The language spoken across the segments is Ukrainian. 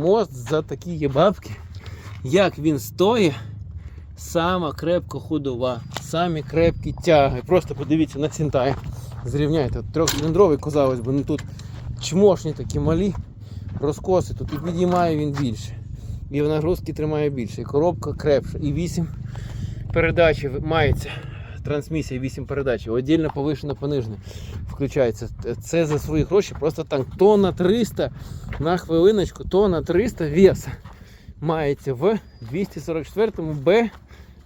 мост за такі є бабки. Як він стоїть, сама крепка ходова, самі крепкі тяги. Просто подивіться на Сінтай. Зрівняйте. Трьохциліндровий, казалось би, ну тут чмошні такі малі розкоси, тут і підіймає він більше. І в нагрузки тримає більше, і коробка крепша, і 8 передач мається. Трансмісія 8 передач, отдільно повишена понижена включається. Це за свої гроші, просто танк. Тонна 300 на хвилиночку, тонна 300 веса мається в 244 Б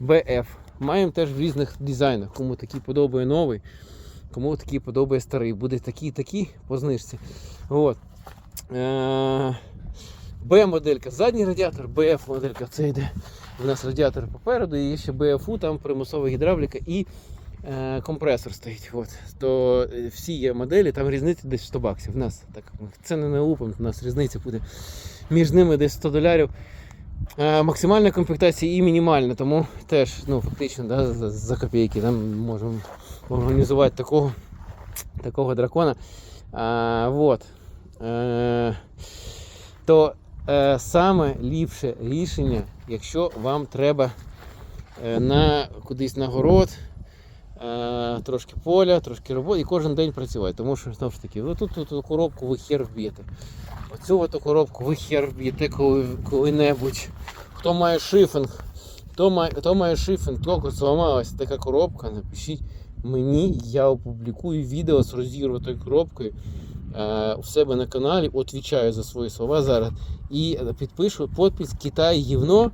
БФ. Маємо теж в різних дизайнах. Кому такий подобає новий, кому такий подобає старий. Буде такий такий по знижці. От. Е, Б-моделька, задній радіатор, БФ моделька, це йде. У нас радіатор попереду, і ще БФУ, там примусова гідравліка і е, компресор стоїть. От. То е, всі є моделі, там різниця десь 100 баксів. У нас так це не лупимо, у нас різниця буде між ними десь 100 долярів. Е, максимальна комплектація і мінімальна, тому теж ну, фактично да, за, за копійки там можемо організувати такого, такого дракона. А, вот. Е, то е, саме ліпше рішення, якщо вам треба е, на кудись на город, е, трошки поля, трошки роботи і кожен день працювати. Тому що знову ж таки, ви тут, коробку ви хер вб'єте. Оцю от коробку ви хер вб'єте коли, коли-небудь. Хто має шифінг, хто має, хто має шифінг, тільки зламалася така коробка, напишіть мені, я опублікую відео з розірватою коробкою е, у себе на каналі, отвічаю за свої слова зараз. І підпишу підпис Китай гівно.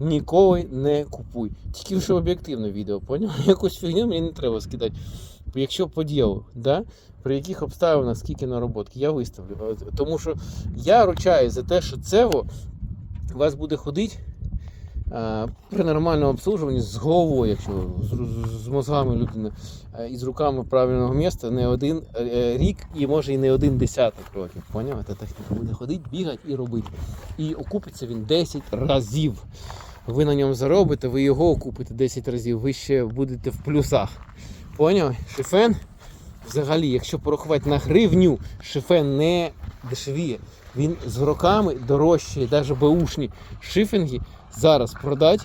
Ніколи не купуй. Тільки що об'єктивне відео, поняв? Якусь фігню мені не треба скидати. Якщо по ділу, да? при яких обставинах скільки нароботки, я виставлю. Тому що я ручаюсь за те, що це у вас буде ходити при нормальному обслужуванні з головою, якщо з, з- мозгами людина а, і з руками правильного міста не один е, рік і може і не один десяток років. Поняв? Та техніка буде ходити, бігати і робити. І окупиться він 10 разів. Ви на ньому заробите, ви його окупите 10 разів, ви ще будете в плюсах. Поняв? Шифен взагалі, якщо порахувати на гривню, шифен не дешевіє. Він з роками дорожчає, навіть беушні шифінги зараз продати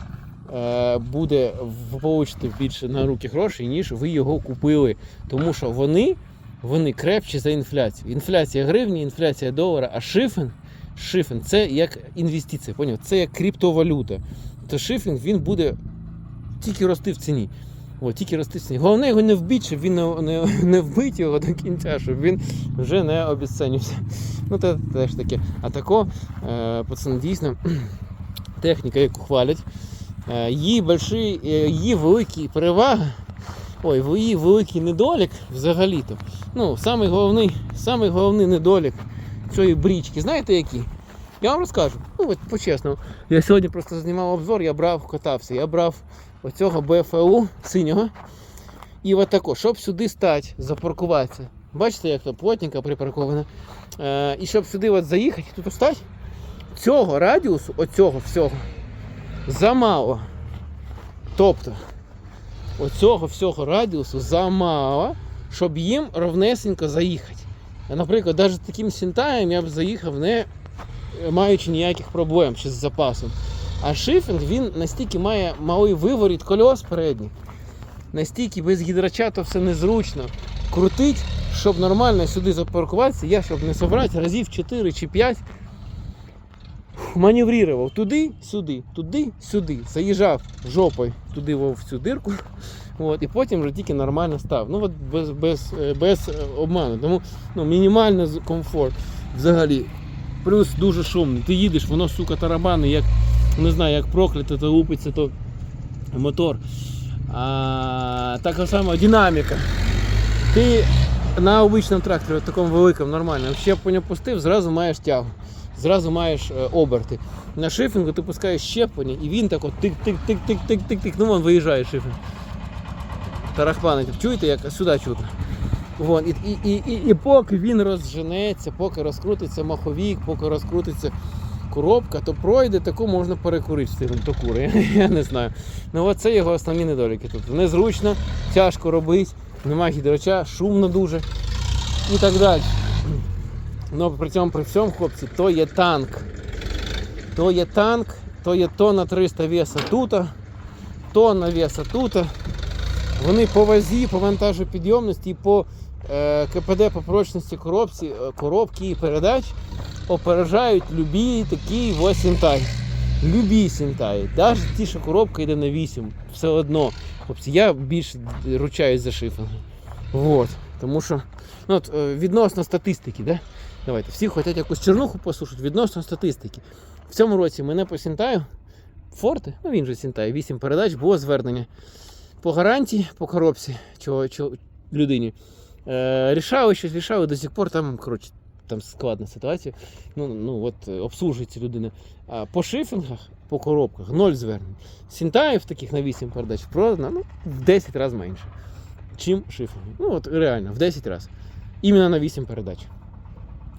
е, буде ви получите більше на руки грошей, ніж ви його купили. Тому що вони, вони крепчі за інфляцію. Інфляція гривні, інфляція долара, а шифен, шифен це як інвестиція, поняв? це як криптовалюта. То шифінг він буде тільки рости в ціні. О, тільки рости в ціні. Головне його не вбити, щоб він не, не, не вбить його до кінця, щоб він вже не обіценився. Ну, це теж таке. А тако, е, пацани, дійсно, техніка, яку хвалять, е, її, больші, е, її великі переваги, ой, її великий недолік взагалі-то. Ну, самий головний, самий головний недолік цієї брічки, знаєте який? Я вам розкажу. Ну, от по-чесному. Я сьогодні просто знімав обзор, я брав, катався. Я брав оцього БФУ синього. І от тако, щоб сюди стати, запаркуватися. Бачите, як то плотненько припарковано. Е, і щоб сюди от заїхати, тут стати, цього радіусу, оцього всього, замало. Тобто, оцього всього радіусу замало, щоб їм ровнесенько заїхати. Наприклад, навіть таким сінтаєм я б заїхав не маючи ніяких проблем ще з запасом. А шифінг він настільки має малий виворіт кольос передніх, настільки без гідрача то все незручно. Крутить, щоб нормально сюди запаркуватися, я щоб не собрати разів 4 чи 5 маневрував туди, сюди, туди, сюди. Заїжджав жопою туди в цю дирку. От, і потім вже тільки нормально став. Ну от без, без, е, без е, обману. Тому ну, мінімальний комфорт взагалі. Плюс дуже шумний. Ти їдеш, воно, сука, тарабани, як не знаю, як прокляте, то лупиться, то мотор. А, така сама динаміка. Ти на обичному тракторі, такому великому, нормальному, щеплення пустив, зразу маєш тягу, зразу маєш е, оберти. На шифінгу ти пускаєш щеплення і він так от тик-тик-тик-тик-тик-тик, ну вон виїжджає шифінг. Тарахпанить. Чуєте, як сюди чутно? Вон, і, і, і, і, і поки він розженеться, поки розкрутиться маховік, поки розкрутиться коробка, то пройде, таку можна перекурити стилем то кури. Я не знаю. Ну от це його основні недоліки тут. Незручно, тяжко робити, немає гідрача, шумно дуже і так далі. Ну при цьому при всьому, хлопці, то є танк. То є танк, то є тонна 300 веса тут, тонна веса тут. Вони по вазі, по вантажопідйомності і по е, КПД по прочності коробці, е, коробки і передач опережають любі такі ось сінтай. Любі сінтаї. Навіть ті, що коробка йде на 8, все одно. Хлопці, я більше ручаюсь за шифінг. Вот. Тому що ну, от, е, відносно статистики, да? Давайте, всі хочуть якусь чернуху послухати, відносно статистики. В цьому році мене по сінтаю Форте, ну він же сінтає, 8 передач, було звернення по гарантії, по коробці чого, чого, людині. Е, рішали щось, рішали до сих пор, там, коротше, там складна ситуація. Ну, ну от обслужується людина. А по шифінгах, по коробках, ноль звернень. Сінтаїв таких на 8 передач продано ну, в 10 разів менше, чим шифінги. Ну от реально, в 10 разів. Іменно на 8 передач.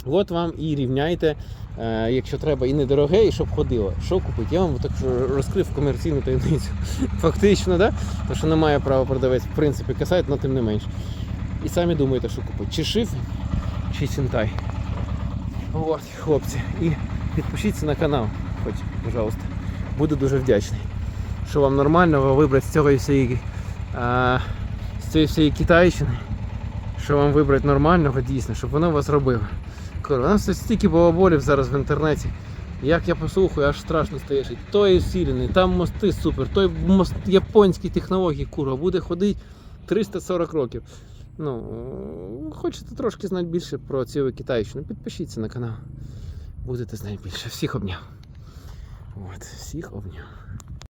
От вам і рівняйте, е, якщо треба, і недороге, і щоб ходило. Що купити? Я вам так розкрив комерційну таємницю. Фактично, да? То, що не має права продавець, в принципі, касає, але тим не менше. І самі думаєте, що купити. Чи шиф, чи сінтай. От, хлопці. І підпишіться на канал, хоч, пожалуйста. Буду дуже вдячний. Що вам нормального вибрати з цього всієї, а, з цієї всієї Китайщини. Що вам вибрати нормального дійсно, щоб воно вас робило. Коротко, нам стільки балаболів зараз в інтернеті. Як я послухаю, аж страшно стає. жити. Той усилений, там мости супер, той мост японські технології, курва, буде ходити 340 років. Ну, хочете трошки знати більше про цю Китайщину, підпишіться на канал. Будете знати більше. Всіх обняв. От, всіх обняв.